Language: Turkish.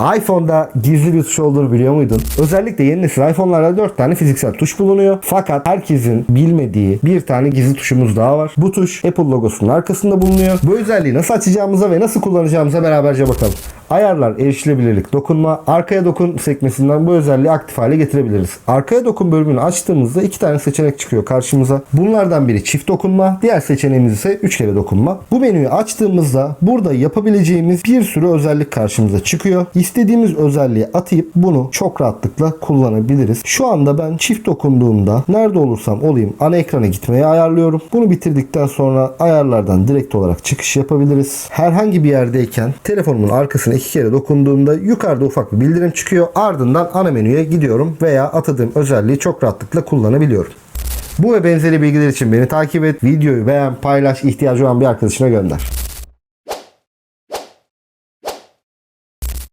iPhone'da gizli bir tuş olduğunu biliyor muydun? Özellikle yeni nesil iPhone'larda 4 tane fiziksel tuş bulunuyor. Fakat herkesin bilmediği bir tane gizli tuşumuz daha var. Bu tuş Apple logosunun arkasında bulunuyor. Bu özelliği nasıl açacağımıza ve nasıl kullanacağımıza beraberce bakalım. Ayarlar, erişilebilirlik, dokunma, arkaya dokun sekmesinden bu özelliği aktif hale getirebiliriz. Arkaya dokun bölümünü açtığımızda iki tane seçenek çıkıyor karşımıza. Bunlardan biri çift dokunma, diğer seçeneğimiz ise üç kere dokunma. Bu menüyü açtığımızda burada yapabileceğimiz bir sürü özellik karşımıza çıkıyor. İstediğimiz özelliği atayıp bunu çok rahatlıkla kullanabiliriz. Şu anda ben çift dokunduğumda nerede olursam olayım ana ekrana gitmeyi ayarlıyorum. Bunu bitirdikten sonra ayarlardan direkt olarak çıkış yapabiliriz. Herhangi bir yerdeyken telefonumun arkasına iki kere dokunduğumda yukarıda ufak bir bildirim çıkıyor. Ardından ana menüye gidiyorum veya atadığım özelliği çok rahatlıkla kullanabiliyorum. Bu ve benzeri bilgiler için beni takip et, videoyu beğen, paylaş, ihtiyacı olan bir arkadaşına gönder.